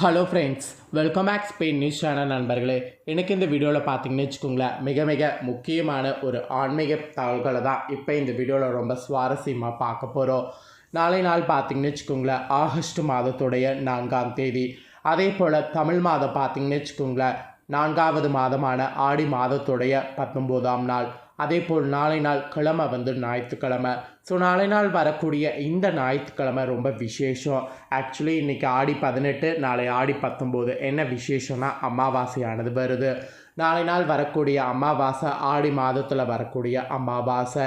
Hello friends welcome back Spain news channel நண்பர்களே. எனக்கு இந்த வீடியோவில் பார்த்தீங்கன்னு வச்சுக்கோங்களேன் மிக மிக முக்கியமான ஒரு ஆன்மீக தகவல்களை தான் இப்போ இந்த வீடியோவில் ரொம்ப சுவாரஸ்யமாக பார்க்க போகிறோம் நாளை நாள் பார்த்தீங்கன்னு வச்சுக்கோங்களேன் ஆகஸ்ட் மாதத்துடைய நான்காம் தேதி. அதே போல் தமிழ் மாதம் பார்த்தீங்கன்னு வச்சுக்கோங்களேன் நான்காவது மாதமான ஆடி மாதத்துடைய பத்தொம்போதாம் நாள். அதே போல் நாளை நாள் கிழமை வந்து ஞாயிற்றுக்கிழமை. ஸோ நாளை நாள் வரக்கூடிய இந்த ஞாயிற்றுக்கிழமை ரொம்ப விசேஷம். ஆக்சுவலி இன்றைக்கி ஆடி பதினெட்டு நாளை ஆடி பத்தொம்போது என்ன விசேஷம்னா அமாவாசையானது வருது. நாளை நாள் வரக்கூடிய அமாவாசை ஆடி மாதத்தில் வரக்கூடிய அமாவாசை.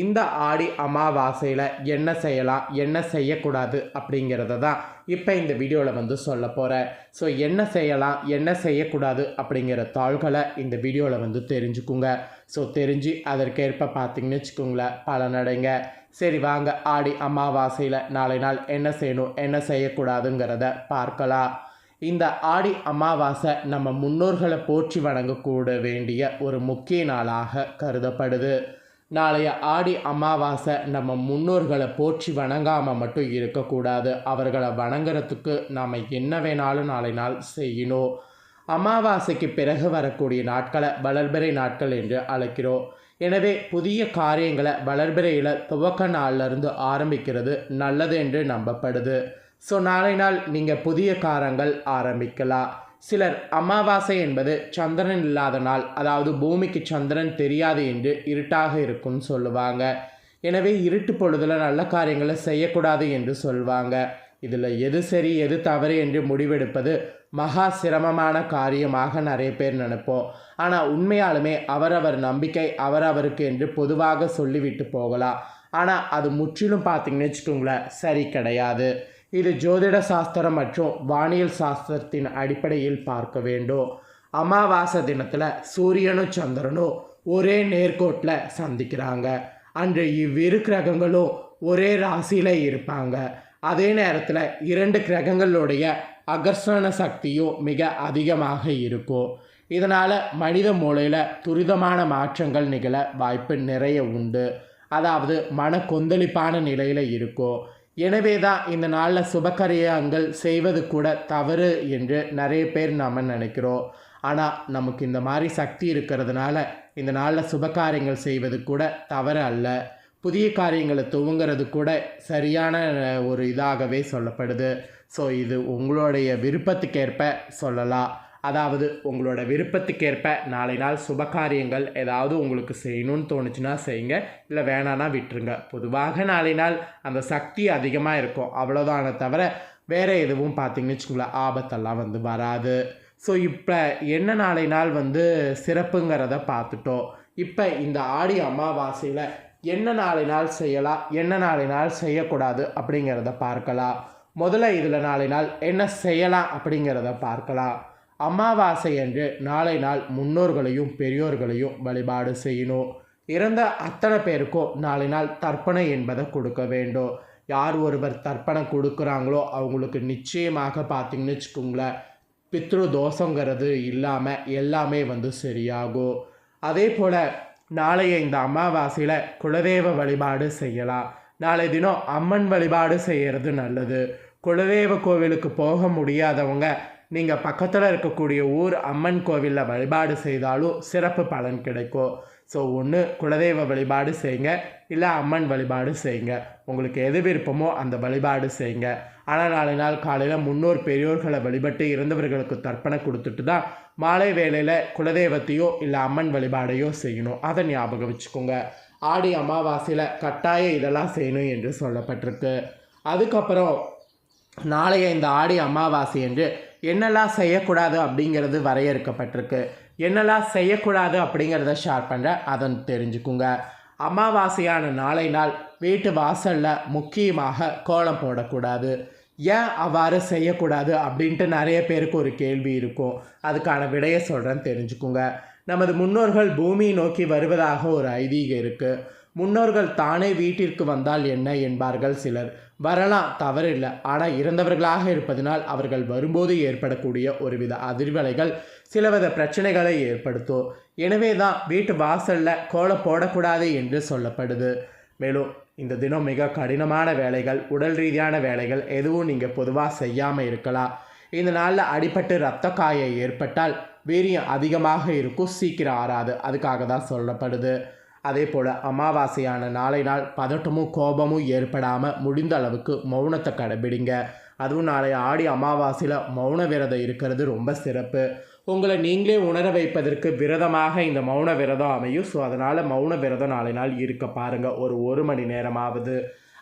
இந்த ஆடி அமாவாசையில் என்ன செய்யலாம் என்ன செய்யக்கூடாது அப்படிங்கிறத தான் இப்போ இந்த வீடியோவில் வந்து சொல்ல போகிறேன் ஸோ என்ன செய்யலாம் என்ன செய்யக்கூடாது அப்படிங்கிற தாள்களை இந்த வீடியோவில் வந்து தெரிஞ்சுக்குங்க. ஸோ தெரிஞ்சு அதற்கேற்ப பார்த்தீங்கன்னு வச்சுக்கோங்களேன் பலனடைங்க சரி வாங்க ஆடி அமாவாசையில் நாளை நாள் என்ன செய்யணும் என்ன செய்யக்கூடாதுங்கிறத பார்க்கலாம். இந்த ஆடி அமாவாசை நம்ம முன்னோர்களை போற்றி வணங்கக்கூட வேண்டிய ஒரு முக்கிய நாளாக கருதப்படுது. நாளைய ஆடி அமாவாசை நம்ம முன்னோர்களை போற்றி வணங்காமல் மட்டும் இருக்கக்கூடாது. அவர்களை வணங்குறதுக்கு நாம் என்ன வேணாலும் நாளை நாள் செய்யணும். அமாவாசைக்கு பிறகு வரக்கூடிய நாட்களை வளர்பிறை நாட்கள் என்று அழைக்கிறோம். எனவே புதிய காரியங்களை வளர்பிறையில் துவக்க நாள்லேருந்து ஆரம்பிக்கிறது நல்லது என்று நம்பப்படுது. ஸோ நாளை நாள் நீங்கள் புதிய காரங்கள் ஆரம்பிக்கலாம். சிலர் அமாவாசை என்பது சந்திரன் இல்லாத நாள் அதாவது பூமிக்கு சந்திரன் தெரியாது என்று இருட்டாக இருக்கும்னு சொல்லுவாங்க. எனவே இருட்டு பொழுதில் நல்ல காரியங்களை செய்யக்கூடாது என்று சொல்வாங்க. இதில் எது சரி எது தவறு என்று முடிவெடுப்பது மகா சிரமமான காரியமாக நிறைய பேர் நினைப்போம். ஆனால் உண்மையாலுமே அவரவர் நம்பிக்கை அவரவருக்கு என்று பொதுவாக சொல்லிவிட்டு போகலாம். ஆனால் அது முற்றிலும் பார்த்தீங்கன்னு வச்சுக்கோங்களேன் சரி கிடையாது. இது ஜோதிட சாஸ்திரம் மற்றும் வானியல் சாஸ்திரத்தின் அடிப்படையில் பார்க்க வேண்டும். அமாவாசை தினத்தில் சூரியனும் சந்திரனும் ஒரே நேர்கோட்டில் சந்திக்கிறாங்க. அன்று இவ்விரு கிரகங்களும் ஒரே ராசியில் இருப்பாங்க. அதே நேரத்தில் இரண்டு கிரகங்களுடைய அகர்ஷண சக்தியும் மிக அதிகமாக இருக்கும். இதனால் மனித மூளையில் துரிதமான மாற்றங்கள் நிகழ வாய்ப்பு நிறைய உண்டு. அதாவது மன கொந்தளிப்பான நிலையில் இருக்கும். எனவே தான் இந்த நாளில் சுபகாரியங்கள் செய்வது கூட தவறு என்று நிறைய பேர் நாம் நினைக்கிறோம். ஆனால் நமக்கு இந்த மாதிரி சக்தி இருக்கிறதுனால இந்த நாளில் சுபகாரியங்கள் செய்வது கூட தவறு அல்ல. புதிய காரியங்களை துவங்கிறது கூட சரியான ஒரு இதாகவே சொல்லப்படுது. ஸோ இது உங்களுடைய விருப்பத்துக்கேற்ப சொல்லலாம். அதாவது உங்களோட விருப்பத்துக்கேற்ப நாளை நாள் சுபகாரியங்கள் ஏதாவது உங்களுக்கு செய்யணும்னு தோணுச்சுன்னா செய்யுங்க இல்லை வேணான்னா விட்டுருங்க. பொதுவாக நாளை நாள் அந்த சக்தி அதிகமாக இருக்கும். அவ்வளோதான தவிர வேறு எதுவும் பார்த்தீங்கன்னு வச்சுக்கோங்களேன் ஆபத்தெல்லாம் வந்து வராது. ஸோ இப்போ என்ன நாளை நாள் வந்து சிறப்புங்கிறத பார்த்துட்டோம். இப்போ இந்த ஆடி அமாவாசையில் என்ன நாளை நாள் செய்யலாம் என்ன நாளை நாள் செய்யக்கூடாது அப்படிங்கிறத பார்க்கலாம். முதல்ல இதில் நாளை நாள் என்ன செய்யலாம் அப்படிங்கிறத பார்க்கலாம். அமாவாசை என்று நாளை நாள் முன்னோர்களையும் பெரியோர்களையும் வழிபாடு செய்யணும் இறந்த அத்தனை பேருக்கும் நாளை நாள் தர்ப்பணை என்பதை கொடுக்க வேண்டும். யார் ஒருவர் தர்ப்பணம் கொடுக்குறாங்களோ அவங்களுக்கு நிச்சயமாக பார்த்தீங்கன்னு வச்சுக்கோங்களேன் பித்ரு தோஷங்கிறது இல்லாமல் எல்லாமே வந்து சரியாகும். அதே போல் நாளைய இந்த அமாவாசையில் குலதெய்வ வழிபாடு செய்யலாம். நாளை தினம் அம்மன் வழிபாடு செய்கிறது நல்லது. குலதெய்வ கோவிலுக்கு போக முடியாதவங்க நீங்கள் பக்கத்தில் இருக்கக்கூடிய ஊர் அம்மன் கோவிலில் வழிபாடு செய்தாலும் சிறப்பு பலன் கிடைக்கும். ஸோ ஒன்று குலதெய்வ வழிபாடு செய்யுங்க இல்லை அம்மன் வழிபாடு செய்யுங்க உங்களுக்கு எது விருப்பமோ அந்த வழிபாடு செய்யுங்க ஆனால் நாளை நாள் காலையில் முன்னோர் பெரியோர்களை வழிபட்டு இறந்தவர்களுக்கு தர்ப்பணம் கொடுத்துட்டு தான் மாலை வேளையில் குலதெய்வத்தையோ இல்லை அம்மன் வழிபாடையோ செய்யணும். அதை ஞாபகம் வச்சுக்கோங்க. ஆடி அமாவாசையில் கட்டாயம் இதெல்லாம் செய்யணும் என்று சொல்லப்பட்டிருக்கு. அதுக்கப்புறம் நாளைய இந்த ஆடி அமாவாசை என்று என்னெல்லாம் செய்யக்கூடாது அப்படிங்கிறது வரையறுக்கப்பட்டிருக்கு. என்னெல்லாம் செய்யக்கூடாது அப்படிங்கிறத ஷேர் பண்ணுறேன் அதை தெரிஞ்சுக்குங்க. அமாவாசையான நாளை நாள் வீட்டு வாசலில் முக்கியமாக கோலம் போடக்கூடாது. ஏன் அவ்வாறு செய்யக்கூடாது அப்படின்ட்டு நிறைய பேருக்கு ஒரு கேள்வி இருக்கும். அதுக்கான விடையை சொல்கிறேன் தெரிஞ்சுக்குங்க. நமது முன்னோர்கள் பூமியை நோக்கி வருவதாக ஒரு ஐதீகம் இருக்குது முன்னோர்கள் தானே வீட்டிற்கு வந்தால் என்ன என்பார்கள் சிலர். வரலாம் தவறில்லை ஆனால் இறந்தவர்களாக இருப்பதனால் அவர்கள் வரும்போது ஏற்படக்கூடிய ஒருவித அதிர்வலைகள் சிலவித பிரச்சனைகளை ஏற்படுத்தும். எனவே தான் வீட்டு வாசலில் கோலம் போடக்கூடாது என்று சொல்லப்படுது. மேலும் இந்த தினம் மிக கடினமான வேலைகள் உடல் ரீதியான வேலைகள் எதுவும் நீங்கள் பொதுவாக செய்யாமல் இருக்கலாம். இந்த நாளில் அடிபட்டு இரத்த காயம் ஏற்பட்டால் வீரியம் அதிகமாக இருக்கும் சீக்கிரம் ஆறாது. அதுக்காக தான் சொல்லப்படுது. அதே போல் அமாவாசையான நாளை நாள் பதட்டமும் கோபமும் ஏற்படாமல் முடிந்த அளவுக்கு மௌனத்தை கடைபிடிங்க. அதுவும் நாளை ஆடி அமாவாசையில் மௌன விரதம் இருக்கிறது ரொம்ப சிறப்பு. உங்களை நீங்களே உணர வைப்பதற்கு விரதமாக இந்த மௌன விரதம் அமையும். ஸோ அதனால் மௌன விரதம் நாளை நாள் இருக்க பாருங்கள் ஒரு ஒரு மணி நேரமாவது.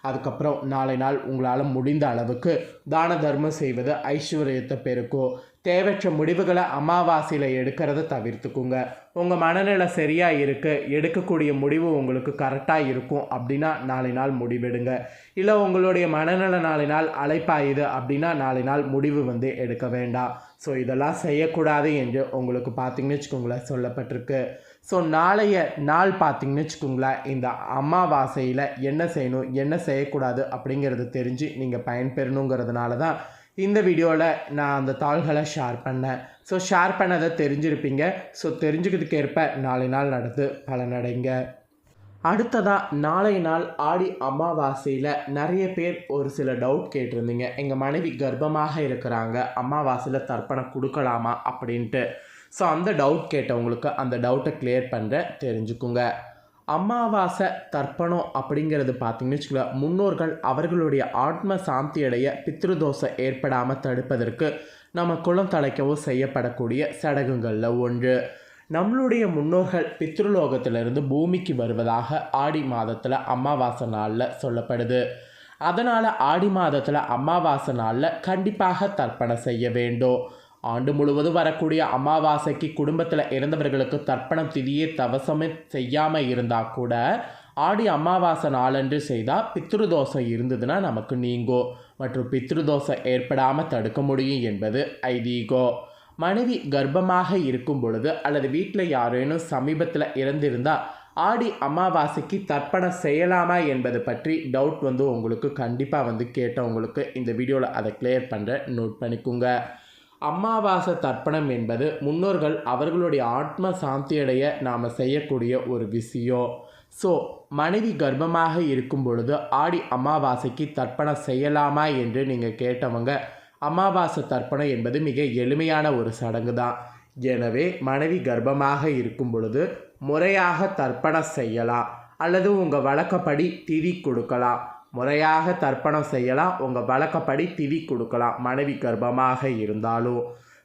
அதுக்கப்புறம் நாளை நாள் உங்களால் முடிந்த அளவுக்கு தான தர்மம் செய்வது ஐஸ்வர்யத்தை பெருக்கும் தேவையற்ற முடிவுகளை அமாவாசையில் எடுக்கிறத தவிர்த்துக்குங்க. உங்கள் மனநிலை சரியாக இருக்குது எடுக்கக்கூடிய முடிவு உங்களுக்கு கரெக்டாக இருக்கும் அப்படின்னா நாளை நாள் முடிவெடுங்க. இல்லை உங்களுடைய மனநிலை நாளை நாள் அழைப்பாயுது அப்படின்னா நாளை நாள் முடிவு வந்து எடுக்க வேண்டாம். ஸோ இதெல்லாம் செய்யக்கூடாது என்று உங்களுக்கு பார்த்தீங்கன்னு வச்சுக்கோங்களேன் சொல்லப்பட்டிருக்கு. ஸோ நாளைய நாள் பார்த்தீங்கன்னு வச்சுக்கோங்களேன் இந்த அமாவாசையில் என்ன செய்யணும் என்ன செய்யக்கூடாது அப்படிங்கிறது தெரிஞ்சு நீங்கள் பயன்பெறணுங்கிறதுனால தான் இந்த வீடியோவில் நான் அந்த தாள்களை ஷேர் பண்ணேன். ஸோ ஷேர் பண்ணதை தெரிஞ்சிருப்பீங்க. ஸோ தெரிஞ்சுக்கிறதுக்கு ஏற்ப நாளை நாள் நடந்து பலனடைங்க. அடுத்ததாக நாளை நாள் ஆடி அமாவாசையில் நிறைய பேர் ஒரு சில டவுட் கேட்டிருந்தீங்க. எங்கள் மனைவி கர்ப்பமாக இருக்கிறாங்க. அமாவாசையில் தர்ப்பணம் கொடுக்கலாமா அப்படின்ட்டு. ஸோ அந்த டவுட் கேட்டவங்களுக்கு அந்த டவுட்டை கிளியர் பண்ணுற தெரிஞ்சுக்குங்க. அமாவாசை தர்ப்பணம் அப்படிங்கிறது பார்த்தீங்கன்னு வச்சுக்கல முன்னோர்கள் அவர்களுடைய ஆத்ம சாந்தி அடைய பித்ருதோஷை ஏற்படாமல் தடுப்பதற்கு நம்ம குளம் தலைக்கவும் செய்யப்படக்கூடிய சடங்குகளில் ஒன்று. நம்மளுடைய முன்னோர்கள் பித்ருலோகத்திலிருந்து பூமிக்கு வருவதாக ஆடி மாதத்தில் அமாவாசை நாளில் சொல்லப்படுது. அதனால் ஆடி மாதத்தில் அமாவாசை நாளில் கண்டிப்பாக தர்ப்பணம் செய்ய வேண்டும். ஆண்டு முழுவதும் வரக்கூடிய அமாவாசைக்கு குடும்பத்தில் இறந்தவர்களுக்கு தர்ப்பணம் திதியே தவசமே செய்யாமல் இருந்தால் கூட ஆடி அமாவாசை நாளன்று செய்தால் பித்ருதோஷம் இருந்ததுன்னா நமக்கு நீங்கும் மற்றும் பித்ருதோஷம் ஏற்படாமல் தடுக்க முடியும் என்பது ஐதீகோ. மனைவி கர்ப்பமாக இருக்கும் பொழுது அல்லது வீட்டில் யாரேனும் சமீபத்தில் இறந்திருந்தால் ஆடி அமாவாசைக்கு தர்ப்பணம் செய்யலாமா என்பது பற்றி டவுட் வந்து உங்களுக்கு கண்டிப்பாக வந்து கேட்டவங்களுக்கு இந்த வீடியோவில் அதை கிளியர் பண்ணுற நோட் பண்ணிக்கோங்க. அமாவாசை தர்ப்பணம் என்பது முன்னோர்கள் அவர்களுடைய ஆத்ம சாந்தியடைய நாம் செய்யக்கூடிய ஒரு விஷயம். ஸோ மனைவி கர்ப்பமாக இருக்கும் பொழுது ஆடி அமாவாசைக்கு தர்ப்பணம் செய்யலாமா என்று நீங்கள் கேட்டவங்க அமாவாசை தர்ப்பணம் என்பது மிக எளிமையான ஒரு சடங்கு தான். எனவே மனைவி கர்ப்பமாக இருக்கும் பொழுது முறையாக தர்ப்பணம் செய்யலாம் அல்லது உங்கள் வழக்கப்படி திதி கொடுக்கலாம். முறையாக தர்ப்பணம் செய்யலாம். உங்கள் வழக்கப்படி திதி கொடுக்கலாம். மனைவி கர்ப்பமாக இருந்தாலும்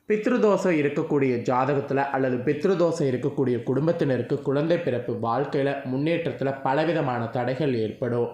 பித்ருதோஷம் இருக்கக்கூடிய ஜாதகத்தில் அல்லது பித்ருதோஷம் இருக்கக்கூடிய குடும்பத்தினருக்கு குழந்தை பிறப்பு வாழ்க்கையில் முன்னேற்றத்தில் பலவிதமான தடைகள் ஏற்படும்.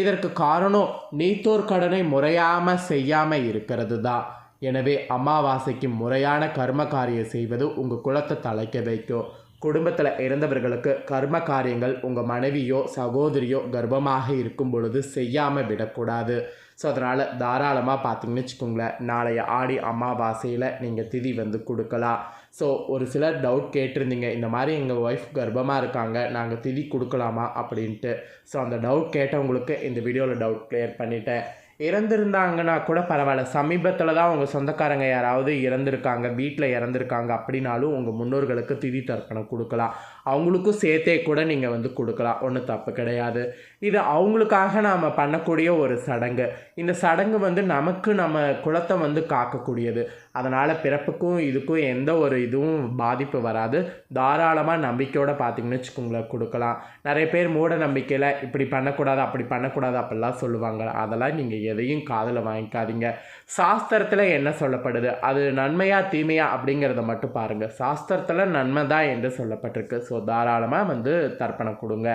இதற்கு காரணம் நீத்தோர் கடனை முறையாமல் செய்யாமல் இருக்கிறது தான் எனவே அமாவாசைக்கு முறையான கர்ம காரியம் செய்வது உங்கள் குலத்தை தலைக்க வைக்கும். குடும்பத்தில் இறந்தவர்களுக்கு கர்ம காரியங்கள் உங்கள் மனைவியோ சகோதரியோ கர்ப்பமாக இருக்கும் பொழுது செய்யாமல் விடக்கூடாது. ஸோ அதனால் தாராளமாக பார்த்தீங்கன்னு வச்சுக்கோங்களேன் நாளைய ஆடி அமாவாசையில் நீங்கள் திதி வந்து கொடுக்கலாம். ஸோ ஒரு சிலர் டவுட் கேட்டிருந்தீங்க இந்த மாதிரி எங்கள் ஒய்ஃப் கர்ப்பமாக இருக்காங்க நாங்கள் திதி கொடுக்கலாமா அப்படின்ட்டு. ஸோ அந்த டவுட் கேட்டவங்களுக்கு இந்த வீடியோவில் டவுட் கிளியர் பண்ணிட்டேன். இறந்துருந்தாங்கன்னா கூட பரவாயில்ல. சமீபத்தில் தான் உங்கள் சொந்தக்காரங்க யாராவது இறந்துருக்காங்க வீட்டில் இறந்துருக்காங்க அப்படின்னாலும் உங்கள் முன்னோர்களுக்கு திதி தர்ப்பணம் கொடுக்கலாம். அவங்களுக்கும் சேர்த்தே கூட நீங்கள் வந்து கொடுக்கலாம். ஒன்றும் தப்பு கிடையாது. இது அவங்களுக்காக நாம் பண்ணக்கூடிய ஒரு சடங்கு. இந்த சடங்கு வந்து நமக்கு நம்ம குலத்தை வந்து காக்கக்கூடியது. அதனால் பிறப்புக்கும் இதுக்கும் எந்த ஒரு இதுவும் பாதிப்பு வராது. தாராளமாக நம்பிக்கையோடு பார்த்தீங்கன்னு வச்சுக்கோங்களேன் கொடுக்கலாம். நிறைய பேர் மூட நம்பிக்கையில் இப்படி பண்ணக்கூடாது அப்படி பண்ணக்கூடாது அப்படிலாம் சொல்லுவாங்க. அதெல்லாம் நீங்கள் எதையும் காதில் வாங்கிக்காதீங்க. சாஸ்திரத்தில் என்ன சொல்லப்படுது? அது நன்மையா தீமையா அப்படிங்கிறத மட்டும் பாருங்கள் சாஸ்திரத்தில் நன்மை தான் என்று சொல்லப்பட்டிருக்கு. ஸோ தாராளமாக வந்து தர்ப்பணம் கொடுங்க.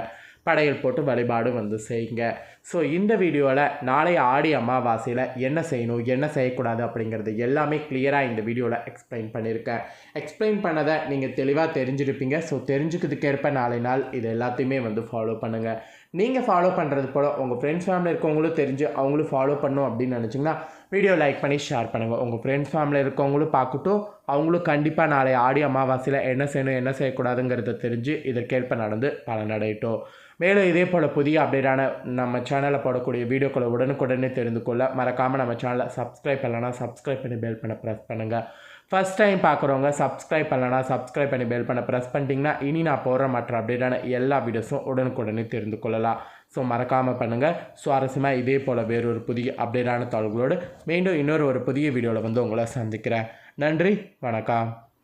படையல் போட்டு வழிபாடு வந்து செய்யுங்க. ஸோ இந்த வீடியோவில் நாளை ஆடி அமாவாசையில் என்ன செய்யணும் என்ன செய்யக்கூடாது அப்படிங்கிறது எல்லாமே கிளியராக இந்த வீடியோவில் எக்ஸ்பிளைன் பண்ணியிருக்கேன் எக்ஸ்பிளைன் பண்ணதை நீங்கள் தெளிவாக தெரிஞ்சிருப்பீங்க. ஸோ தெரிஞ்சுக்கிறதுக்கேற்ப நாளை நாள் இது எல்லாத்தையுமே வந்து ஃபாலோ பண்ணுங்கள் நீங்கள் ஃபாலோ பண்ணுறது போல் உங்கள் ஃப்ரெண்ட்ஸ் ஃபேமிலி இருக்கவங்களும் தெரிஞ்சு அவங்களும் ஃபாலோ பண்ணும் அப்படின்னு நினச்சிங்கன்னா வீடியோ லைக் பண்ணி ஷேர் பண்ணுங்கள் உங்கள் ஃப்ரெண்ட்ஸ் ஃபேமிலியில் இருக்கவங்களும் பார்க்கட்டும். அவங்களும் கண்டிப்பாக நாளை ஆடி அமாவாசையில் என்ன செய்யணும் என்ன செய்யக்கூடாதுங்கிறத தெரிஞ்சு இதற்கேற்ப நடந்து பலனடையட்டும். மேலும் இதே போல் புதிய அப்டேட்டான நம்ம சேனலில் போடக்கூடிய வீடியோக்களை உடனுக்குடனே தெரிந்து கொள்ள மறக்காமல் நம்ம சேனலை சப்ஸ்கிரைப் பண்ணலன்னா சப்ஸ்கிரைப் பண்ணி பெல் பண்ண ப்ரெஸ் பண்ணுங்கள் ஃபஸ்ட் டைம் பார்க்குறவங்க சப்ஸ்கிரைப் பண்ணலனா சப்ஸ்கிரைப் பண்ணி பெல் பண்ண ப்ரெஸ் பண்ணிட்டீங்கன்னா இனி நான் போடுற மற்ற அப்டேட்டான எல்லா வீடியோஸும் உடனுக்குடனே தெரிந்து கொள்ளலாம். ஸோ மறக்காமல் பண்ணுங்கள் சுவாரஸ்யமாக இதே போல் வேறொரு புதிய அப்டேட்டான தகவல்களோடு மீண்டும் இன்னொரு ஒரு புதிய வீடியோவில் வந்து உங்களை சந்திக்கிறேன். நன்றி வணக்கம்.